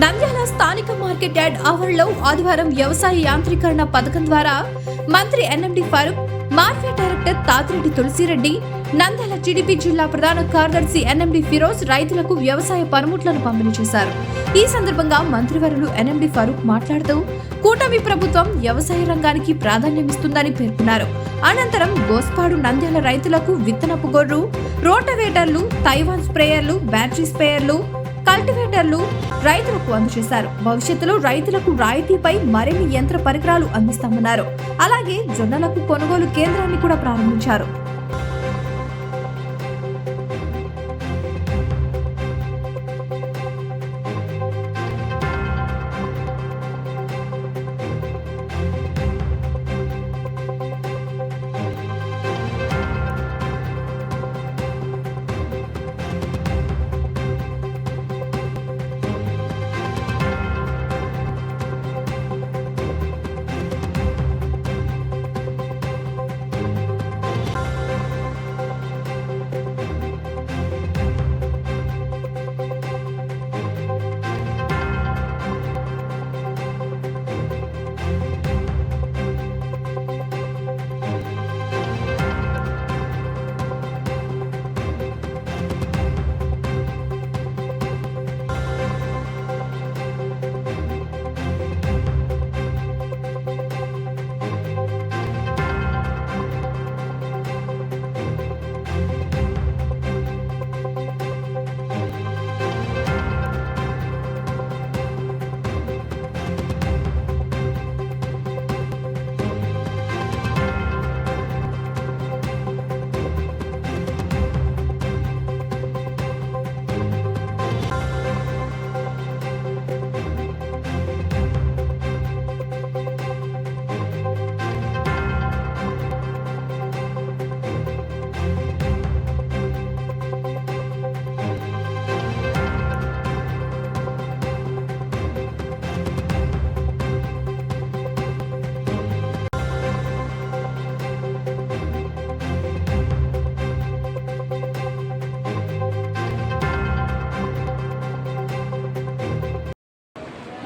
నంద్యాల స్థానిక market yard ఆవరణలో ఆదివారం వ్యవసాయ యాంత్రీకరణ పథకం ద్వారా మంత్రి NMD Farooq market director Tatireddy Tulasireddy Nandyal TDP జిల్లా ప్రధాన కార్యదర్శి ఎన్ఎండి ఫిరోజ్ రైతులకు వ్యవసాయ పనిముట్లను పంపిణీ చేశారు. ఈ సందర్భంగా మంత్రివర్యులు ఎన్ఎండి ఫరూక్ మాట్లాడుతూ కూటమి ప్రభుత్వం వ్యవసాయ రంగానికి ప్రాధాన్యమిస్తుందని పేర్కొన్నారు. అనంతరం గోస్పాడు నంద్యాల రైతులకు విత్తనపు గొర్రు రోటవేటర్లు తైవాన్ స్ప్రేయర్లు బ్యాటరీ స్ప్రేయర్లు కల్టివేటర్లు రైతులకు అందజేశారు. భవిష్యత్తులో రైతులకు రాయితీపై మరిన్ని యంత్ర పరికరాలు అందిస్తామన్నారు. అలాగే జొన్నలకు కొనుగోలు కేంద్రాన్ని కూడా ప్రారంభించారు.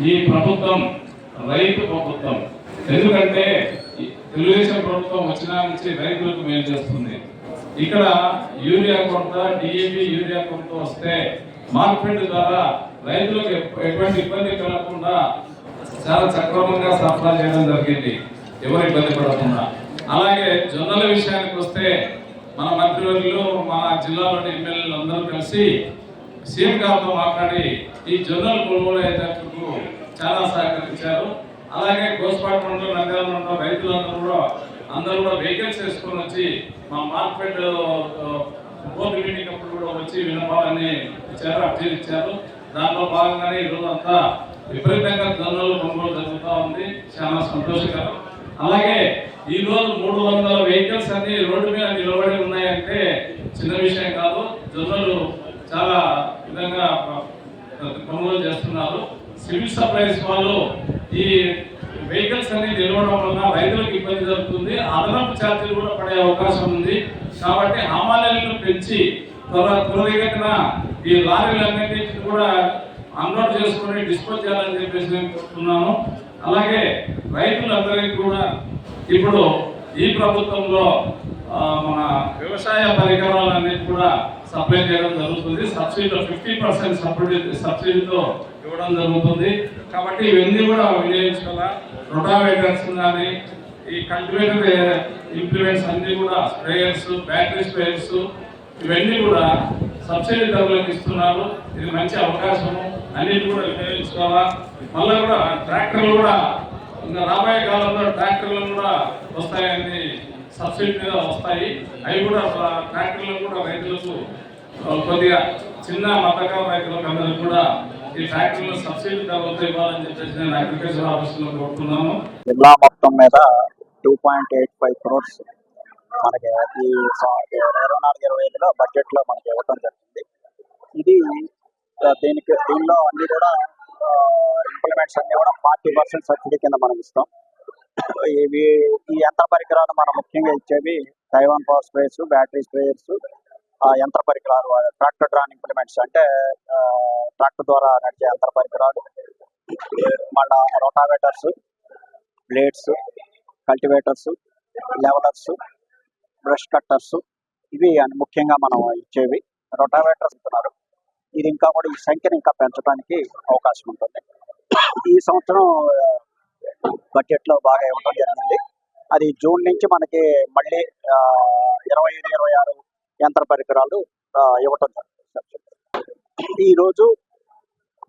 ఈ ప్రభుత్వం రైతు ప్రభుత్వం. ఎందుకంటే తెలుగుదేశం ప్రభుత్వం వచ్చిన నుంచి రైతులకు మేలు చేస్తుంది. ఇక్కడ యూరియా కొరత డిఏపి యూరియా కొరత వస్తే మార్కెట్ ద్వారా రైతులకు ఎటువంటి ఇబ్బంది కలగకుండా చాలా సక్రమంగా సరఫరా చేయడం జరిగింది. ఎవరు ఇబ్బంది పడకుండా. అలాగే జొన్నల విషయానికి వస్తే మన మంత్రివర్యులు మన జిల్లాలోని ఎమ్మెల్యేలు అందరూ కలిసి సీఎం గారితో మాట్లాడి ఈ జొన్నలు కొనుగోలు చాలా సహకరించారు. అలాగే గోస్పాట్ మండలం నంద్యాల మండలం రైతులందరూ కూడా అందరూ కూడా వెహికల్స్ వేసుకొని వచ్చి మా మార్కెట్ బోర్డు మీటింగ్ అప్పుడు కూడా వచ్చి వినపాలని ఇచ్చారు అభ్యర్థించారు ఇచ్చారు. దాంట్లో భాగంగానే ఈరోజు అంతా విపరీతంగా జొన్నలు కొనుగోలు జరుగుతూ ఉంది. చాలా సంతోషకరం. అలాగే ఈ రోజు మూడు వందల వెహికల్స్ అన్ని రోడ్డు మీద నిలబడి ఉన్నాయంటే చిన్న విషయం కాదు. జొన్నలు చాలా విధంగా కొనుగోలు చేస్తున్నారు. సివిల్ సప్లైస్ వాళ్ళు ఈ వెహికల్స్ అనేది నిలవడం వల్ల రైతులకు ఇబ్బంది జరుగుతుంది. అదనపు ఛార్జీలు కూడా పడే అవకాశం ఉంది. కాబట్టి హమాలీలను పెంచి త్వర త్వరగతిన ఈ లారీలన్నింటినీ కూడా అన్లోడ్ చేసుకొని డిస్పోజ్ చేయాలని చెప్పేసి నేను కోరుతున్నాను. అలాగే రైతులందరికీ కూడా ఇప్పుడు ఈ ప్రభుత్వంలో మన వ్యవసాయ పరికరాలు కూడా సప్లై చేయడం జరుగుతుంది. సబ్సిడీలో ఫిఫ్టీ పర్సెంట్ సబ్సిడీ సబ్సిడీతో ఇవ్వడం జరుగుతుంది. కాబట్టి ఇవన్నీ కూడా వినియోగించుకోవాలా? రొటావేటర్స్ కానీ ఈ కల్టివేటర్ ఇంప్లిమెంట్స్ అన్ని కూడా స్ప్రేయర్స్ బ్యాటరీ స్ప్రేయర్స్ ఇవన్నీ కూడా సబ్సిడీ ధరలకు ఇస్తున్నారు. ఇది మంచి అవకాశము. అన్నిటి కూడా వినియోగించుకోవాలా? మళ్ళీ కూడా ట్రాక్టర్లు కూడా ఇంకా రాబోయే కాలంలో ట్రాక్టర్లు కూడా వస్తాయని సబ్సిడీ మీద వస్తాయి. అవి కూడా ఆ ట్రాక్టర్లు కూడా రైతులకు కొద్దిగా చిన్న మతకం రైతులకు అందరికి కూడా ఈ ట్రాక్టర్లు సబ్సిడీ ధరలతో ఇవ్వాలని చెప్పేసి నేను అగ్రికల్చర్ ఆఫీసులో కోరుతున్నాను జిల్లా మొత్తం మీద two point eight five crores మనకి ఈ ఇరవై నాలుగు ఇరవై ఐదులో బడ్జెట్లో మనకి ఇవ్వడం జరిగింది. ఇది దీనికి దీనిలో అన్ని కూడా ఇంప్లిమెంట్స్ అన్ని కూడా ఫార్టీ పర్సెంట్ సబ్సిడీ కింద మనం ఇస్తాం. ఇవి ఈ యంత్ర పరికరాలు మనం ముఖ్యంగా ఇచ్చేవి Taiwan power sprayers battery sprayers ఆ యంత్ర పరికరాలు ట్రాక్టర్ డ్రాన్ ఇంప్లిమెంట్స్ అంటే ట్రాక్టర్ ద్వారా నడిచే యంత్ర పరికరాలు మళ్ళా rotavators blades cultivators levellers brush cutters ఇవి ముఖ్యంగా మనం ఇచ్చేవి. రొటావేటర్స్ ఇస్తున్నారు. ఇది ఇంకా కూడా ఈ సంఖ్యను ఇంకా పెంచడానికి అవకాశం ఉంటుంది. ఈ సంవత్సరం బడ్జెట్లో బాగా ఇవ్వడం జరిగింది. అది జూన్ నుంచి మనకి మళ్ళీ ఇరవై ఐదు ఇరవై ఆరు యంత్ర పరికరాలు ఇవ్వటం జరుగుతుంది. ఈ రోజు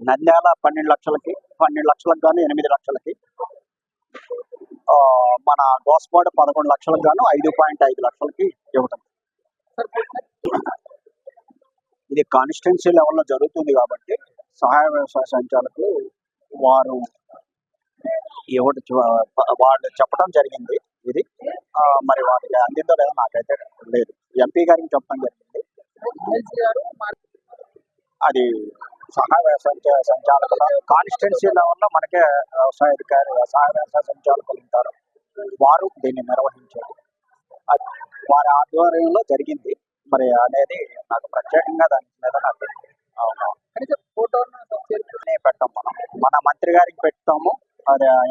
నంద్యాల పన్నెండు లక్షలకి పన్నెండు లక్షలకు గాను ఎనిమిది లక్షలకి ఆ, మన గోస్పాడు పదకొండు లక్షలకు గాను ఐదు పాయింట్ ఐదు లక్షలకి ఇవ్వటం. ఇది కాన్స్టిట్యున్సీ లెవెల్లో జరుగుతుంది కాబట్టి సహాయ వ్యవసాయ సంచాలకు వారు చ- వాళ్ళు చెప్పడం జరిగింది ఇది. మరి వారికి అందిందో లేదో నాకైతే లేదు. ఎంపీ గారికి చెప్పడం జరిగింది. అది సహాయ వ్యవసాయ సంచాలకుల కాన్స్టిట్యున్సీ లెవెల్లో మనకే వ్యవసాయ అధికారి సహాయ వ్యవసాయ సంచాలకులు ఉంటారు. వారు దీన్ని నిర్వహించారు అది వారి ఆధ్వర్యంలో జరిగింది. మరి అనేది నాకు ప్రత్యేకంగా దాని మీద నాకు పెట్టాం మనం. మన మంత్రి గారికి పెడతాము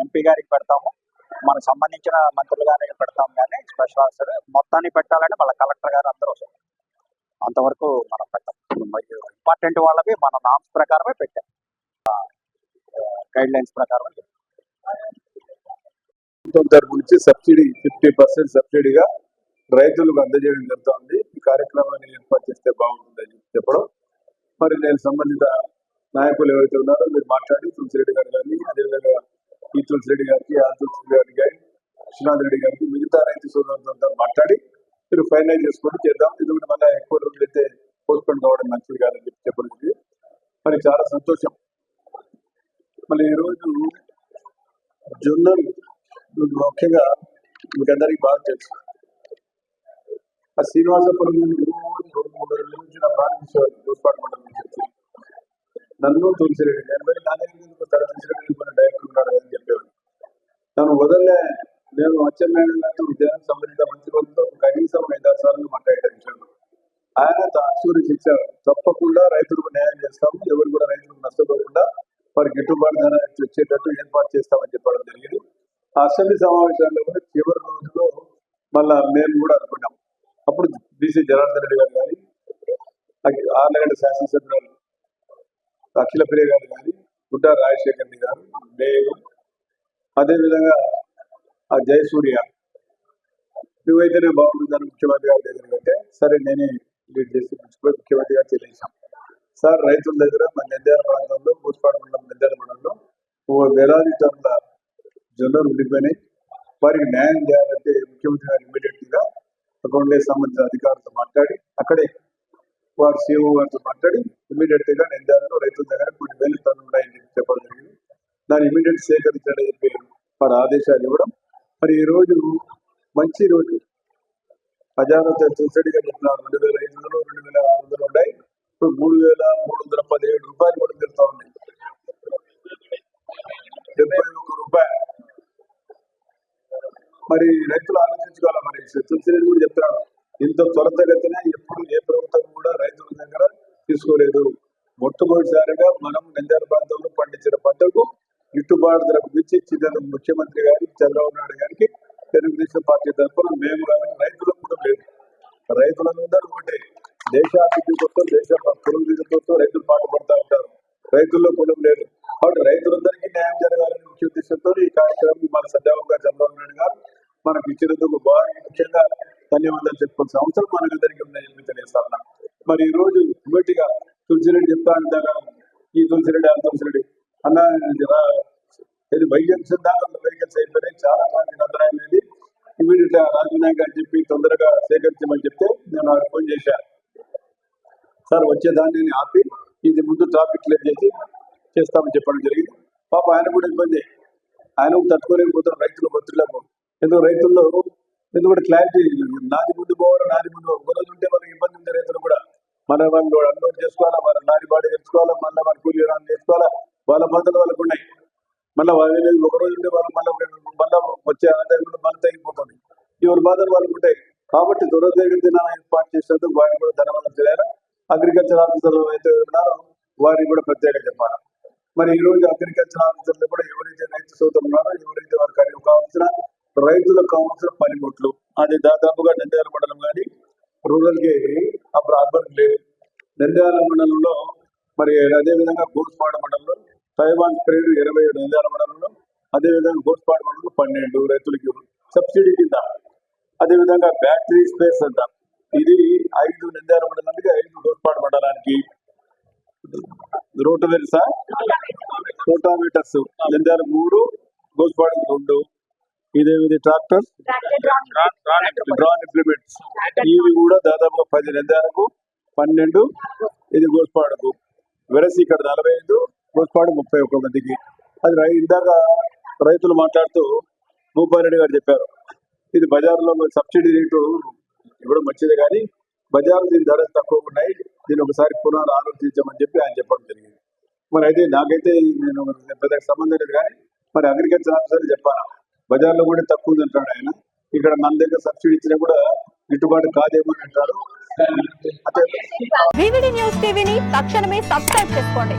ఎంపీ గారికి పెడతాము. మనకు సంబంధించిన మంత్రులు గారికి పెడతాం కానీ స్పెషల్ ఆఫీసర్ మొత్తాన్ని పెట్టాలంటే మళ్ళీ కలెక్టర్ గారు అందరూ అంతవరకు మనం పెట్టాం. ఇంపార్టెంట్ వాళ్ళవి మన నామ్స్ ప్రకారమే పెట్టాం. గైడ్ లైన్స్ ప్రకారం తరపు నుంచి సబ్సిడీ ఫిఫ్టీ పర్సెంట్ సబ్సిడీగా రైతులకు అందజేయడం జరుగుతుంది. ఈ కార్యక్రమాన్ని ఏర్పాటు చేస్తే బాగుంటుందని చెప్పి చెప్పడం. మరి నేను సంబంధిత నాయకులు ఎవరైతే ఉన్నారో మీరు మాట్లాడి తులసిరెడ్డి గారు కానీ అదేవిధంగా ఈ తులసిరెడ్డి గారికి ఆ తులసిరెడ్డి గారికి కానీ రెడ్డి గారికి మిగతా రైతు సోదరులతో మాట్లాడి మీరు ఫైనలైజ్ చేసుకొని చేద్దాం. ఎందుకంటే మళ్ళీ ఎక్కువ రోజులు అయితే పోస్ట్పోన్ కావడం మంచిది కాదని చెప్పి చెప్పడం మరి చాలా సంతోషం. మళ్ళీ ఈరోజు జొన్నలు ముఖ్యంగా మీకు బాగా తెలుసు. ఆ శ్రీనివాసపురం రెండు మూడు రోజుల నుంచి నా ప్రారంభించేవారు చూసుకోవడం మండలం నుంచి వచ్చి. నన్ను తులసిరెడ్డి మరి నాన్న దగ్గర డైరెక్టర్ ఉన్నారు అని చెప్పేవాడు నన్ను వదలలే నేను అచ్చెన్నాయుడు విద్యానికి సంబంధిత మంత్రులతో కనీసం ఐదారు సార్లు మాట్లాడాను ఆయన ఆశీర్వదించి ఇచ్చారు తప్పకుండా రైతులకు న్యాయం చేస్తాము. ఎవరు కూడా రైతులకు నష్టపోకుండా వారికి గిట్టుబాటు ధర వచ్చేటట్టు ఏర్పాటు చేస్తామని చెప్పడం జరిగింది. ఆ అసెంబ్లీ సమావేశాల్లో కూడా చివరి రోజులో మళ్ళా మేము కూడా అనుకున్నాం. అప్పుడు బీసీ జనార్దన్ రెడ్డి గారు కానీ ఆర్లగడ్డ శాసనసభ్యులు అఖిల ప్రియ గారు కానీ గుడ్డ రాజశేఖర్ రెడ్డి గారు నేను అదేవిధంగా ఆ జయసూర్య నువ్వైతేనే బాగుంటుందని ముఖ్యమంత్రి గారి దగ్గర అంటే సరే నేనే లీడ్ చేసి మున్సిపల్ ముఖ్యమంత్రి గారు తెలియజేశాం సార్ రైతుల దగ్గర మన నెద్దాల ప్రాంతంలో పూసపాడు మండలం నెద్దాల మండలంలో ఓ వేలాది టన్నుల జొన్నలు ఉండిపోయినాయి. వారికి న్యాయం చేయాలంటే ముఖ్యమంత్రి గారు ఇమీడియట్గా అకౌంటే సంబంధించిన అధికారులతో మాట్లాడి అక్కడే వారు సీఓ గారితో మాట్లాడి ఇమీడియట్గా నెద్దాలలో రైతుల దగ్గర కొన్ని వేల టన్నులు ఉన్నాయని చెప్పడం జరిగింది. దాన్ని ఇమీడియట్ సేకరించడం వారు ఆదేశాలు ఇవ్వడం. మరి ఈ రోజు మంచి రోజు. హజారు చూసడిగా నిన్న రెండు వేల ఐదు వందలు రెండు వేల ఆరు వందలు ఉన్నాయి. ఇప్పుడు మూడు వేల మూడు వందల పదిహేడు రూపాయలు కూడా తిరుగుతా ఉంది. డెబ్బై ఒక రూపాయలు. మరి రైతులు ఆలోచించుకోవాలి మరి? సబ్సిడీ కూడా చెప్తాడు ఇంత త్వరితగతిన ఎప్పుడు ఏ ప్రభుత్వం కూడా రైతుల దగ్గర తీసుకోలేదు. మొట్టమొదటిసారిగా మనం నంద్యాల ప్రాంతంలో పండించిన పంటకు గిట్టుబాటు ధర గురించి చిన్న ముఖ్యమంత్రి గారికి చంద్రబాబు నాయుడు గారికి తెలుగుదేశం పార్టీ తరఫున మేము కానీ రైతులకు కూడా లేదు. రైతులందరూ ఒకటే. దేశాభివృద్ధి కోసం దేశ పురోభివృద్ధి కోసం రైతులు పాటుపడతా ఉంటారు. రైతుల్లో కులం లేదు. కాబట్టి రైతులందరికీ న్యాయం జరగాలని ముఖ్య ఉద్దేశంతో ఈ కార్యక్రమం మన సజావుగా చంద్రబాబు నాయుడు గారు మనకు ఇచ్చినందుకు బాగా ముఖ్యంగా ధన్యవాదాలు చెప్పుకోవాల్సిన అవసరం మనకు ఉందని చెప్పి తెలియజేస్తాను మరి ఈ రోజు ఇమ్మటిగా తులసిరెడ్డి చెప్తా అంటారా ఈ తులసిరెడ్డి ఆ తులసిరెడ్డి అన్న ఇది రా- ఇది వెహికల్స్ దాకా చాలా మందికి అభిప్రాయం లేదు ఇమీడియట్గా రాజనాయక్ అని చెప్పి తొందరగా సేకరించమని చెప్తే నేను వారికి ఫోన్ చేశాను. సార్ వచ్చేదాన్ని నేను ఆపి ఇది ముందు ట్రాఫిక్ క్లియర్ చేసి చేస్తామని చెప్పడం జరిగింది. పాప ఆయన కూడా ఇబ్బంది. ఆయన తట్టుకోలేకపోతున్నారు రైతులు మంత్రులకు. ఎందుకు రైతుల్లో ఎందుకంటే క్లారిటీ నాది ముందు పోవాలి నాది ముందు పోవాలి. ఉంటే వాళ్ళకి ఇబ్బంది ఉంది రైతులు కూడా. మన వాళ్ళు అన్లోడ్ చేసుకోవాలా మన నాది బాడీ తెచ్చుకోవాలా మళ్ళీ మన కూలీ రాని చేసుకోవాలా వాళ్ళ బాధలు వాళ్ళకు ఉన్నాయి. మళ్ళీ వాళ్ళు ఒక రోజు ఉంటే వాళ్ళు మళ్ళీ మళ్ళీ వచ్చే ఆదాయం కూడా మళ్ళీ తగ్గిపోతుంది. ఎవరి బాధలు వాళ్ళకు ఉంటాయి. కాబట్టి దురదృష్టం ఏర్పాటు చేసినందుకు వారికి కూడా ధన్యవాదాలు తెలియాలి అగ్రికల్చర్ ఆఫీసర్ అయితే ఉన్నారో వారికి కూడా ప్రత్యేకంగా చెప్పాలి? మరి ఈ రోజు అగ్రికల్చర్ ఆఫీసర్లు కూడా ఎవరైతే రైతు సోదరులు ఉన్నారో ఎవరైతే వారికి కావాల్సిన రైతులకు కావాల్సిన పనిముట్లు అది దాదాపుగా నంద్యాల మండలం కానీ రూరల్కి అప్పుడు అర్బన్ లేదు. నంద్యాల మండలంలో మరి అదే విధంగా మండలంలో తైవాన్ స్ప్రేడ్ ఇరవై ఏడు వేల మండలంలో అదే విధంగా మండలం పన్నెండు రైతులకి సబ్సిడీ కింద అదే విధంగా బ్యాటరీ స్పేస్ అంట. ఇది ఐదు నిందార మండలానికి ఐదు గోడ్స్పాడ మండలానికి. రోటవేర్సా రోటామీటర్స్ నిందార మూడు గోస్పాడికి రెండు. ఇదే విధి ట్రాక్టర్. Drawn implements. ఇవి కూడా దాదాపు పది నిందారకు పన్నెండు ఇది గోస్పాడుకు వెరసి ఇక్కడ నలభై ఐదు గోస్పాడు ముప్పై ఒక్క మందికి. అది ఇందాక రైతులు మాట్లాడుతూ భూపారెడ్డి గారు చెప్పారు. ఇది బజార్లో సబ్సిడీ రేటు ఇవ్వడం మంచిదే కానీ బజార్ దీని ధరలు తక్కువ ఉన్నాయి. దీన్ని ఒకసారి పునః ఆలోచించమని చెప్పి ఆయన చెప్పడం జరిగింది. మరి అయితే నాకైతే నేను పెద్ద సంబంధం లేదు కానీ మరి అగ్రికల్చర్ ఆఫీసర్ చెప్పాను బజార్లో కూడా తక్కువ ఉంది అంటాడు ఆయన. ఇక్కడ మన దగ్గర సబ్సిడీ ఇచ్చినా కూడా గిట్టుబాటు కాదేమో అని అంటారు న్యూస్ టీవీని తక్షణమే సబ్స్క్రైబ్ చేసుకోండి.